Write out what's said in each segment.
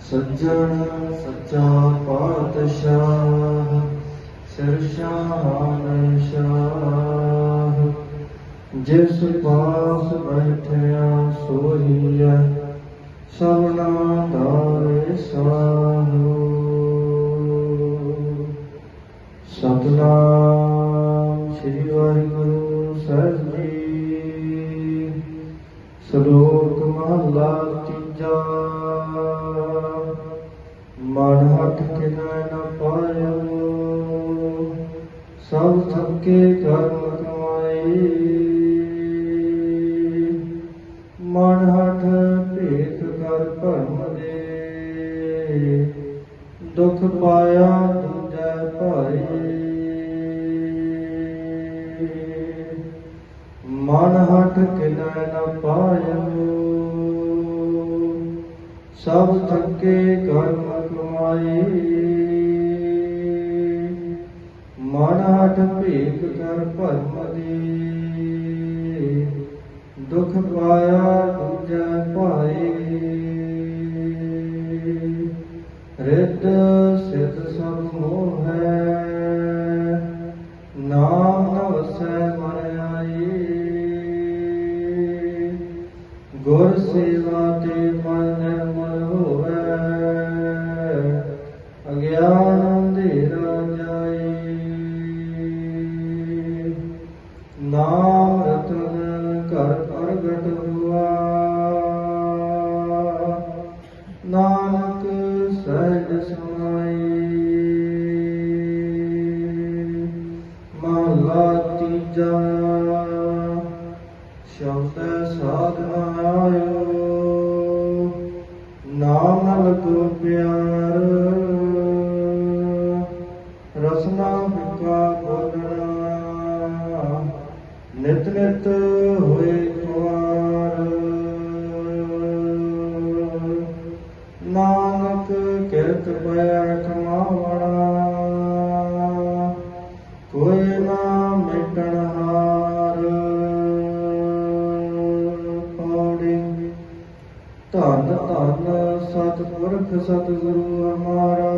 ਸੱਜਣ ਸੱਚਾ ਪਾਤਸ਼ਾਹ, ਸਿਰ ਸ਼ਾਨ ਸ਼ਾਹ। ਜਿਸ ਪਾਸ ਬੈਠਿਆ ਸੋਹੀਐ, ਸਭਨਾ ਦਾ ਸਾਹੋ। ਸਤਨਾਮ ਸ੍ਰੀ ਵਾਹਿਗੁਰੂ ਸਾਹਿਬ ਜੀ। ਸ਼ਲੋਕ ਮਹਲਾ ਤੀਜਾ ਸਭ ਕਰਮ ਕਮਾਈ। ਮਨ ਹੱਥ ਭੇਖ ਕਰ ਭਰਮ ਦੇ। ਦੁਖ ਪਾਇਆ ਦੂਜੈ ਭਾਈ। ਮਨ ਹੱਥ ਕਿਨੈ ਨ ਪਾਇਓ। ਸਭ ਥੱਕੇ ਕਰਮ ਕਮਾਈ। ਮਨ ਹੱਥ ਭੇਖ ਕਰ ਭਰਮ ਦੇ ਦੁਖ ਪਾਇਆ ਦੂਜੈ ਭਾਏ। ਨਾਮ ਰਤਨ ਘਰ ਪ੍ਰਗਟ ਹੁਆ। ਨਾਨਕ ਸਹਿਜ ਸਮਾਈ ਮਹਲਾ ਤੀਜਾ। ਸ਼ਬਦ ਸਾਧਨ ਧੰਨ ਧੰਨ ਸਤਿਪੁਰਖ ਸਤਿਗੁਰੂ ਹਮਾਰਾ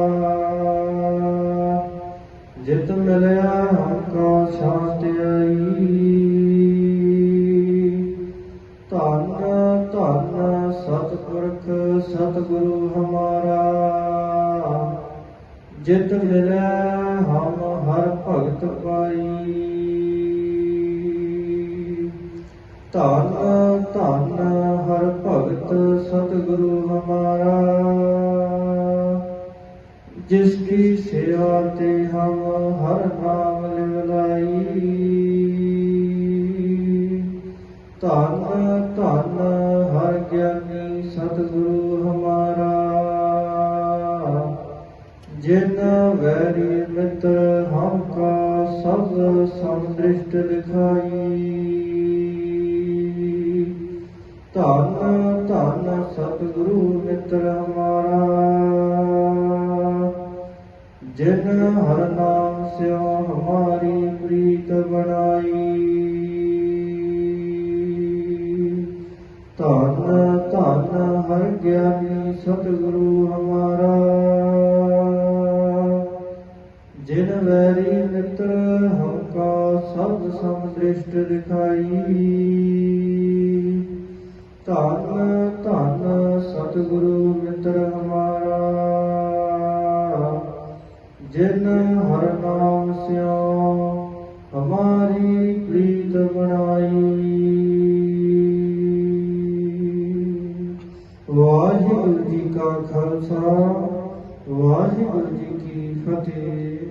ਜਿਤ ਮਿਲਿਆ ਹਮਕਾ ਸ਼ਾਂਤ ਆਈ। ਧੰਨ ਧੰਨ ਸਤਿਪੁਰਖ ਸਤਿਗੁਰੂ ਹਮਾਰਾ ਜਿਤ ਮਿਲਿਆ ਹਮ ਹਰ ਭਗਤ ਪਾਈ। ਧੰਨ ਜਿਸ ਕੀ ਸੇਵਾ ਤੇ ਹਮ ਹਰ ਨਾਮ ਲਿਵਲਾਈ। ਧੰਨ ਧੰਨ ਹਰ ਗਿਆਨੀ ਸਤਿਗੁਰੂ ਹਮਾਰਾ। ਜਿਨ ਵੈਰੀ ਮਿੱਤਰ ਹਮ ਕਾ ਸਭ ਸੰਦ੍ਰਿਸ਼ਟ ਦਿਖਾਈ ਧੰਨ ਧੰਨ ਸਤਿਗੁਰੂ ਮਿੱਤਰ ਹਮਾਰਾ ਜਿਨ ਹਰ ਨਾਮ ਸਿਓ ਹਮਾਰੀ ਪ੍ਰੀਤ ਬਣਾਈ। ਧੰਨ ਧੰਨ ਹਰ ਗਿਆਨੀ ਸਤਿਗੁਰੂ ਹਮਾਰਾ। ਜਿਨ ਵੈਰੀ ਮਿੱਤਰ ਹਮਕਾ ਕਾ ਸਭ ਸਮਦ੍ਰਿਸ਼ਟ ਦਿਖਾਈ। ਧੰਨ ਧੰਨ ਸਤਿਗੁਰੂ ਹਰ ਨਾਮ ਸਿਓ ਹਮਾਰੀ ਪ੍ਰੀਤ ਬਣਾਈ। ਵਾਹਿਗੁਰੂ ਜੀ ਕਾ ਖਾਲਸਾ ਵਾਹਿਗੁਰੂ ਜੀ ਕੀ ਫਤਿਹ।